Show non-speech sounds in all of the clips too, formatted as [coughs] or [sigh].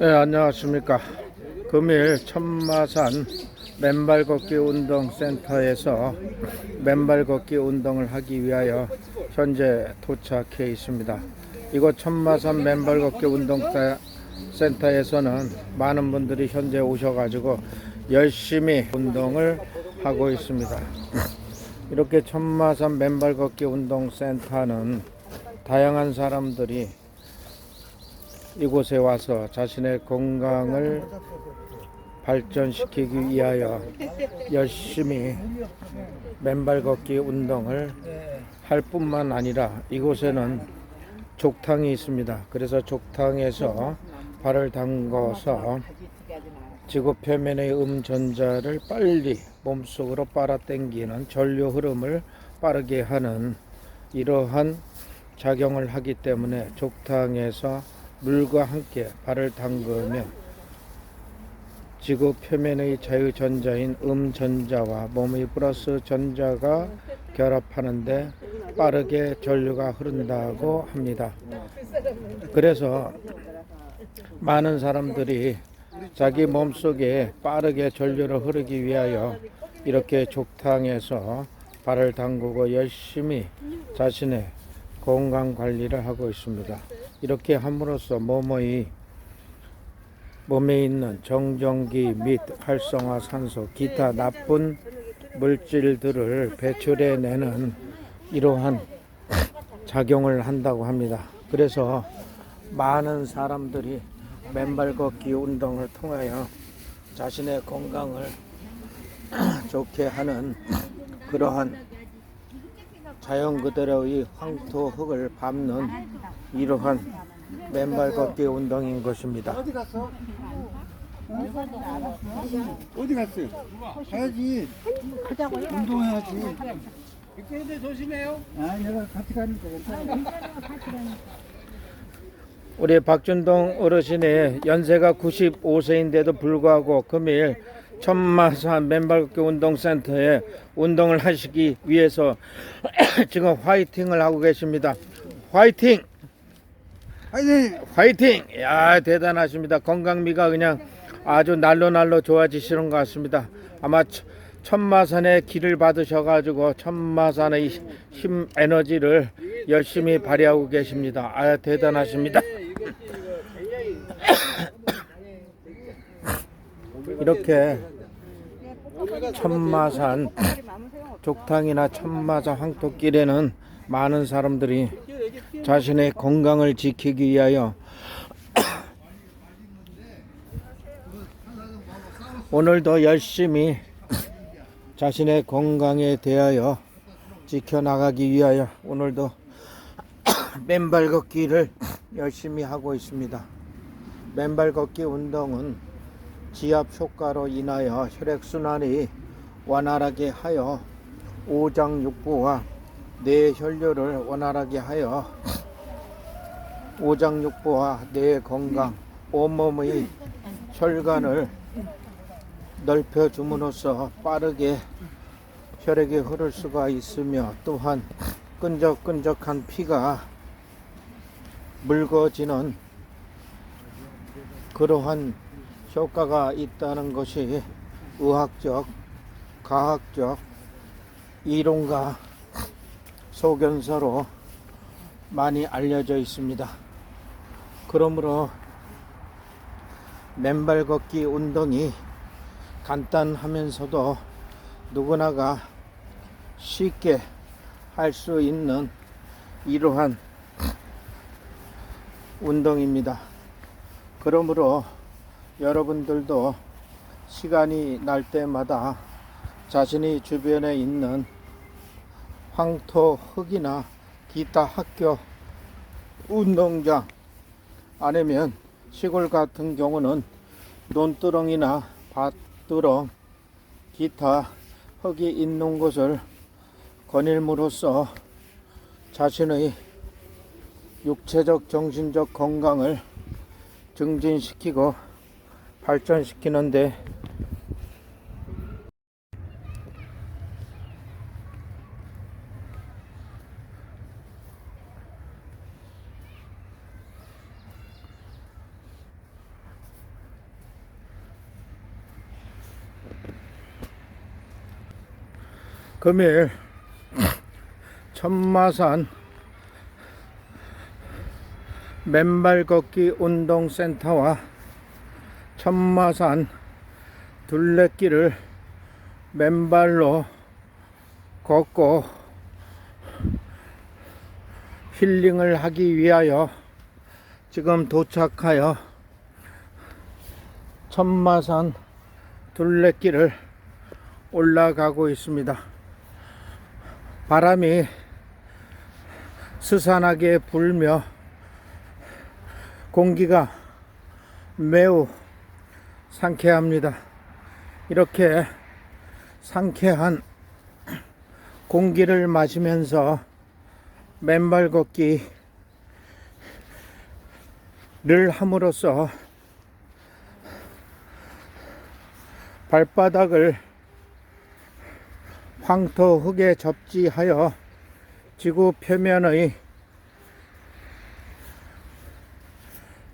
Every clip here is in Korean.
네, 안녕하십니까. 금일 천마산 맨발 걷기 운동 센터에서 맨발 걷기 운동을 하기 위하여 현재 도착해 있습니다. 이곳 천마산 맨발 걷기 운동 세- 센터에서는 많은 분들이 현재 오셔가지고 열심히 운동을 하고 있습니다. 이렇게 천마산 맨발 걷기 운동 센터는 다양한 사람들이 이곳에 와서 자신의 건강을 발전시키기 위하여 열심히 맨발 걷기 운동을 할 뿐만 아니라 이곳에는 족탕이 있습니다. 그래서 족탕에서 발을 담궈서 지구 표면의 음전자를 빨리 몸속으로 빨아당기는 전류 흐름을 빠르게 하는 이러한 작용을 하기 때문에 족탕에서 물과 함께 발을 담그면 지구 표면의 자유전자인 음전자와 몸의 플러스 전자가 결합하는데 빠르게 전류가 흐른다고 합니다. 그래서 많은 사람들이 자기 몸속에 빠르게 전류를 흐르기 위하여 이렇게 족탕에서 발을 담그고 열심히 자신의 건강 관리를 하고 있습니다. 이렇게 함으로써 몸의 몸에 있는 정전기 및 활성화 산소, 기타 나쁜 물질들을 배출해내는 이러한 작용을 한다고 합니다. 그래서 많은 사람들이 맨발 걷기 운동을 통하여 자신의 건강을 [clears throat] 좋게 하는 그러한 자연 그대로의 황토 흙을 밟는 이러한 맨발 걷기 운동인 것입니다. 어디 갔어? 어디 갔어요? 가야지. 가자고요? 운동해야지. 그런데 조심해요. 아, 내가 같이 가니까 괜찮아. 우리 박준동 어르신의 연세가 95세인데도 불구하고 금일 천마산 맨발걷기 운동센터에 운동을 하시기 위해서 [clears throat] 지금 화이팅을 하고 계십니다. 화이팅! 아니, 화이팅! 야 대단하십니다. 건강미가 그냥 아주 날로 날로 좋아지시는 것 같습니다. 아마 천- 천마산의 길을 받으셔가지고 천마산의 힘 에너지를 열심히 발휘하고 계십니다. 아 대단하십니다. [clears throat] 이렇게 천마산 족탕이나 천마산 황토길에는 많은 사람들이 자신의 건강을 지키기 위하여 [clears throat] 오늘도 열심히 자신의 건강에 대하여 지켜나가기 위하여 오늘도 [clears throat] 맨발 걷기를 열심히 하고 있습니다. 맨발 걷기 운동은 지압 효과로 인하여 혈액순환이 원활하게 하여 오장육부와 뇌혈류를 원활하게 하여 오장육부와 뇌 건강, 온몸의 혈관을 넓혀 줌으로써 빠르게 혈액이 흐를 수가 있으며 또한 끈적끈적한 피가 묽어지는 그러한 효과가 있다는 것이 의학적, 과학적 이론과 소견서로 많이 알려져 있습니다. 그러므로 맨발 걷기 운동이 간단하면서도 누구나가 쉽게 할 수 있는 이러한 운동입니다. 그러므로 여러분들도 시간이 날 때마다 자신이 주변에 있는 황토 흙이나 기타 학교 운동장 아니면 시골 같은 경우는 논두렁이나 밭두렁 기타 흙이 있는 곳을 거닐므로써 자신의 육체적 정신적 건강을 증진시키고 발전시키는데. 금일 천마산 맨발 걷기 운동센터와 천마산 둘레길을 맨발로 걷고 힐링을 하기 위하여 지금 도착하여 천마산 둘레길을 올라가고 있습니다. 바람이 스산하게 불며 공기가 매우 상쾌합니다. 이렇게 상쾌한 공기를 마시면서 맨발 걷기를 함으로써 발바닥을 황토 흙에 접지하여 지구 표면의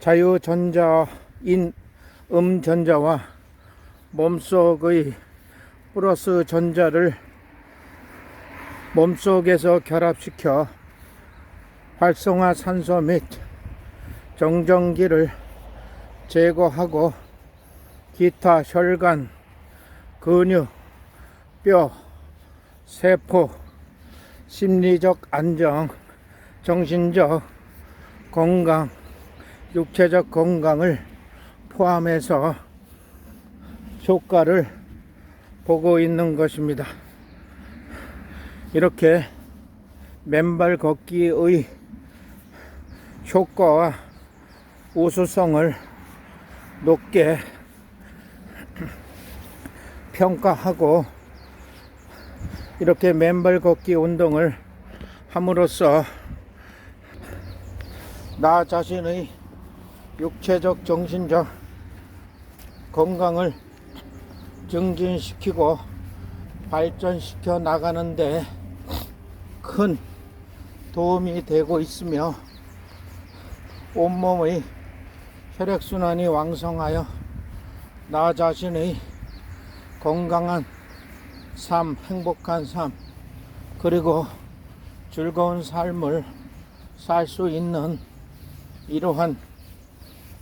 자유전자인 음전자와 몸속의 플러스 전자를 몸속에서 결합시켜 활성화 산소 및 정전기를 제거하고 기타 혈관, 근육, 뼈, 세포, 심리적 안정, 정신적 건강, 육체적 건강을 포함해서 효과를 보고 있는 것입니다. 이렇게 맨발 걷기의 효과와 우수성을 높게 평가하고 이렇게 맨발 걷기 운동을 함으로써 나 자신의 육체적 정신적 건강을 증진시키고 발전시켜 나가는데 큰 도움이 되고 있으며 온몸의 혈액순환이 왕성하여 나 자신의 건강한 삶, 행복한 삶, 그리고 즐거운 삶을 살 수 있는 이러한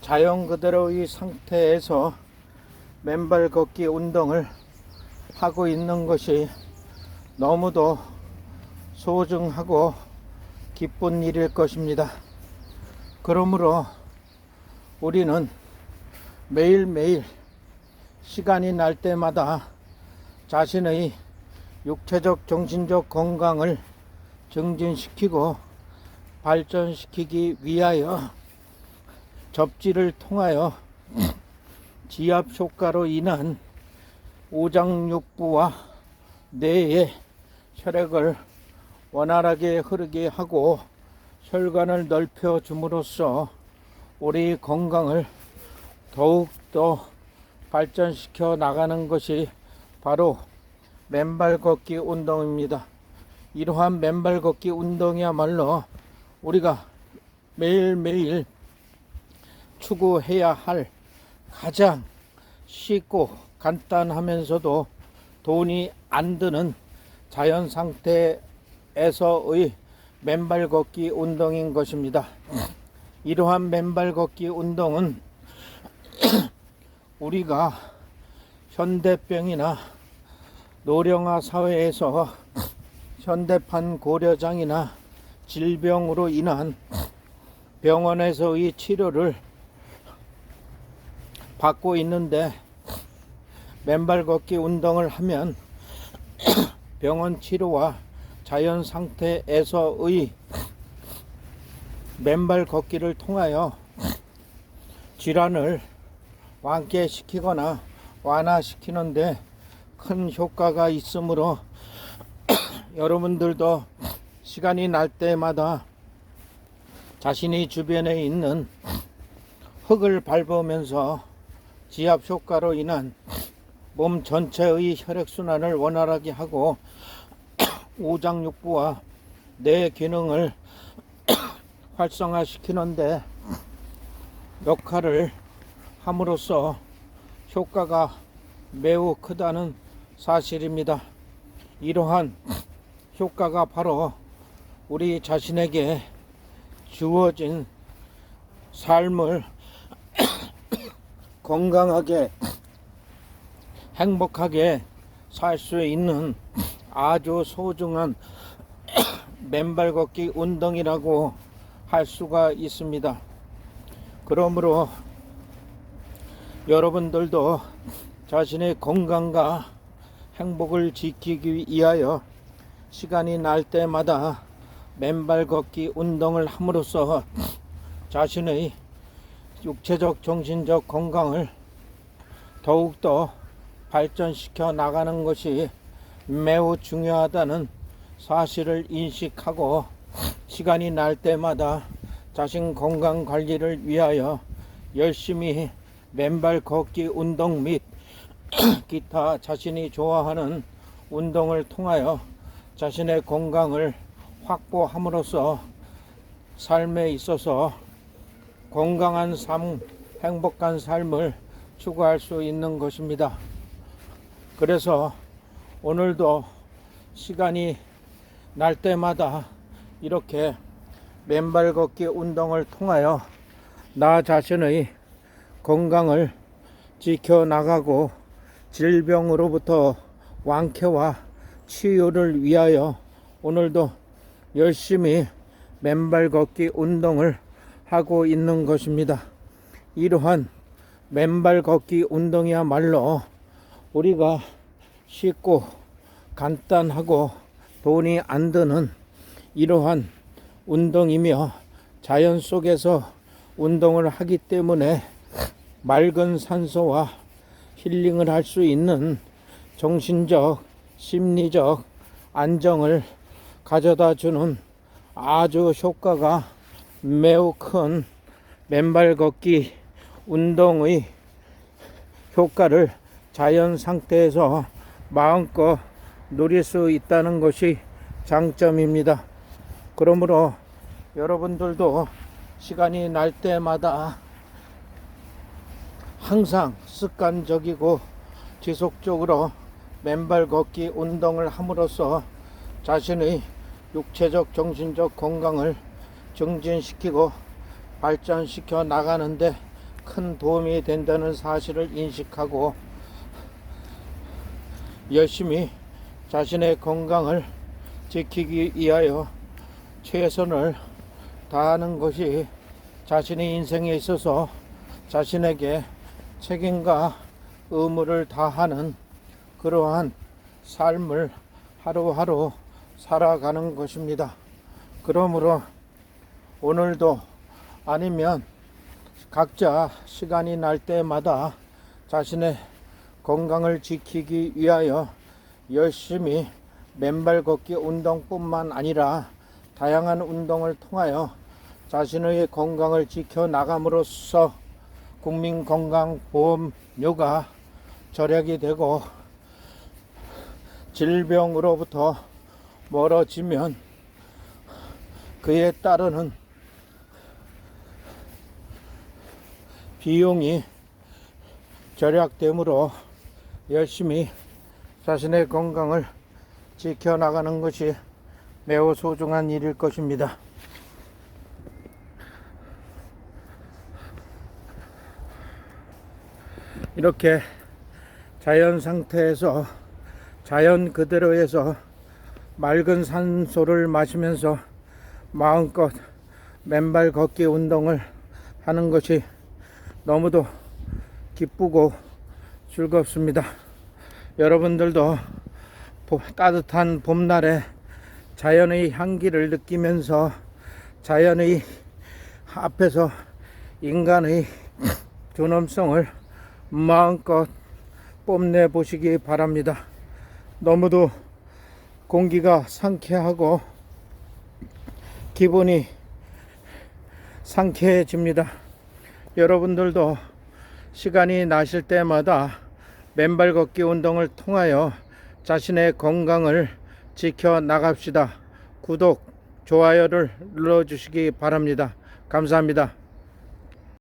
자연 그대로의 상태에서 맨발 걷기 운동을 하고 있는 것이 너무도 소중하고 기쁜 일일 것입니다. 그러므로 우리는 매일매일 시간이 날 때마다 자신의 육체적 정신적 건강을 증진시키고 발전시키기 위하여 접지를 통하여 지압 효과로 인한 오장육부와 뇌의 혈액을 원활하게 흐르게 하고 혈관을 넓혀 줌으로써 우리 건강을 더욱 더 발전시켜 나가는 것이 바로 맨발 걷기 운동입니다. 이러한 맨발 걷기 운동이야말로 우리가 매일매일 추구해야 할 가장 쉽고 간단하면서도 돈이 안 드는 자연 상태에서의 맨발 걷기 운동인 것입니다. 이러한 맨발 걷기 운동은 [clears throat] 우리가 현대병이나 노령화 사회에서 현대판 고려장이나 질병으로 인한 병원에서의 치료를 받고 있는데 맨발 걷기 운동을 하면 [clears throat] 병원 치료와 자연 상태에서의 맨발 걷기를 통하여 질환을 완쾌시키거나 완화시키는데 큰 효과가 있으므로 [clears throat] 여러분들도 시간이 날 때마다 자신이 주변에 있는 흙을 밟으면서 지압 효과로 인한 몸 전체의 혈액순환을 원활하게 하고 [coughs] 오장육부와 뇌 기능을 [coughs] 활성화시키는데 역할을 함으로써 효과가 매우 크다는 사실입니다. 이러한 [coughs] 효과가 바로 우리 자신에게 주어진 삶을 건강하게 행복하게 살 수 있는 아주 소중한 [clears throat] 맨발 걷기 운동이라고 할 수가 있습니다. 그러므로 여러분들도 자신의 건강과 행복을 지키기 위하여 시간이 날 때마다 맨발 걷기 운동을 함으로써 자신의 육체적 정신적 건강을 더욱더 발전시켜 나가는 것이 매우 중요하다는 사실을 인식하고 시간이 날 때마다 자신 건강 관리를 위하여 열심히 맨발 걷기 운동 및 [clears throat] 기타 자신이 좋아하는 운동을 통하여 자신의 건강을 확보함으로써 삶에 있어서 건강한 삶, 행복한 삶을 추구할 수 있는 것입니다. 그래서 오늘도 시간이 날 때마다 이렇게 맨발 걷기 운동을 통하여 나 자신의 건강을 지켜나가고 질병으로부터 완쾌와 치유를 위하여 오늘도 열심히 맨발 걷기 운동을 하고 있는 것입니다. 이러한 맨발 걷기 운동이야말로 우리가 쉽고 간단하고 돈이 안 드는 이러한 운동이며 자연 속에서 운동을 하기 때문에 맑은 산소와 힐링을 할 수 있는 정신적, 심리적 안정을 가져다 주는 아주 효과가 매우 큰 맨발 걷기 운동의 효과를 자연 상태에서 마음껏 누릴 수 있다는 것이 장점입니다. 그러므로 여러분들도 시간이 날 때마다 항상 습관적이고 지속적으로 맨발 걷기 운동을 함으로써 자신의 육체적 정신적 건강을 증진시키고 발전시켜 나가는데 큰 도움이 된다는 사실을 인식하고 열심히 자신의 건강을 지키기 위하여 최선을 다하는 것이 자신의 인생에 있어서 자신에게 책임과 의무를 다하는 그러한 삶을 하루하루 살아가는 것입니다. 그러므로 오늘도 아니면 각자 시간이 날 때마다 자신의 건강을 지키기 위하여 열심히 맨발 걷기 운동뿐만 아니라 다양한 운동을 통하여 자신의 건강을 지켜 나감으로써 국민건강보험료가 절약이 되고 질병으로부터 멀어지면 그에 따르는 비용이 절약되므로 열심히 자신의 건강을 지켜나가는 것이 매우 소중한 일일 것입니다. 이렇게 자연 상태에서 자연 그대로에서 맑은 산소를 마시면서 마음껏 맨발 걷기 운동을 하는 것이 너무도 기쁘고 즐겁습니다. 여러분들도 보- 따뜻한 봄날에 자연의 향기를 느끼면서 자연의 앞에서 인간의 존엄성을 마음껏 뽐내 보시기 바랍니다. 너무도 공기가 상쾌하고 기분이 상쾌해집니다. 여러분들도 시간이 나실 때마다 맨발 걷기 운동을 통하여 자신의 건강을 지켜 나갑시다. 구독, 좋아요를 눌러주시기 바랍니다. 감사합니다.